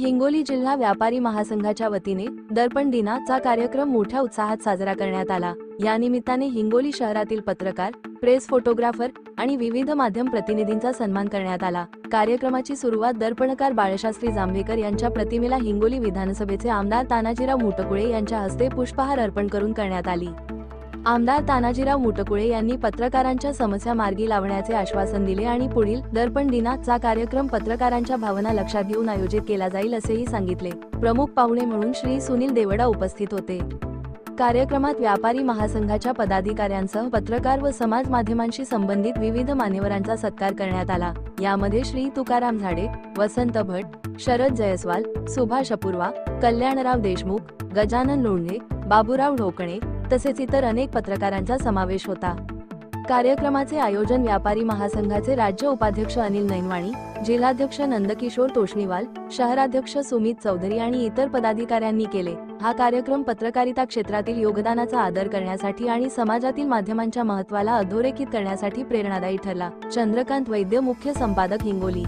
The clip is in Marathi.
हिंगोली जिल्हा व्यापारी महासंघाच्या वतीने दर्पण दिनाचा कार्यक्रम मोठ्या उत्साहात साजरा करण्यात आला. या निमित्ताने हिंगोली शहरातील पत्रकार प्रेस फोटोग्राफर आणि विविध माध्यम प्रतिनिधींचा सन्मान करण्यात आला. कार्यक्रमाची सुरुवात दर्पणकार बाळशास्त्री जांभेकर यांच्या प्रतिमेला हिंगोली विधानसभेचे आमदार तानाजीराव मुटकुळे यांच्या हस्ते पुष्पहार अर्पण करून करण्यात आली. आमदार तानाजीराव मुटकुळे यांनी पत्रकारांच्या समस्या मार्गी लावण्याचे आश्वासन दिले आणि पुढील दर्पण दिनाचा कार्यक्रम पत्रकारांच्या भावना लक्षात घेऊन आयोजित केला जाईल असेही सांगितले. प्रमुख पाहुणे म्हणून श्री सुनील देवडा उपस्थित होते. कार्यक्रमात व्यापारी महासंघाच्या पदाधिकाऱ्यांसह पत्रकार व समाज माध्यमांशी संबंधित विविध मान्यवरांचा सत्कार करण्यात आला. यामध्ये श्री तुकाराम झाडे वसंत भट शरद जयस्वाल सुभाष अपूर्वा कल्याणराव देशमुख गजानन लोंढे बाबूराव ढोकणे तसेच इतर अनेक पत्रकारांचा समावेश होता. कार्यक्रमाचे आयोजन व्यापारी महासंघाचे राज्य उपाध्यक्ष अनिल नैनवाणी जिल्हाध्यक्ष नंदकिशोर तोष्णीवाल शहराध्यक्ष सुमित चौधरी आणि इतर पदाधिकाऱ्यांनी केले. हा कार्यक्रम पत्रकारिता क्षेत्रातील योगदानाचा आदर करण्यासाठी आणि समाजातील माध्यमांच्या महत्वाला अधोरेखित करण्यासाठी प्रेरणादायी ठरला. चंद्रकांत वैद्य मुख्य संपादक हिंगोली.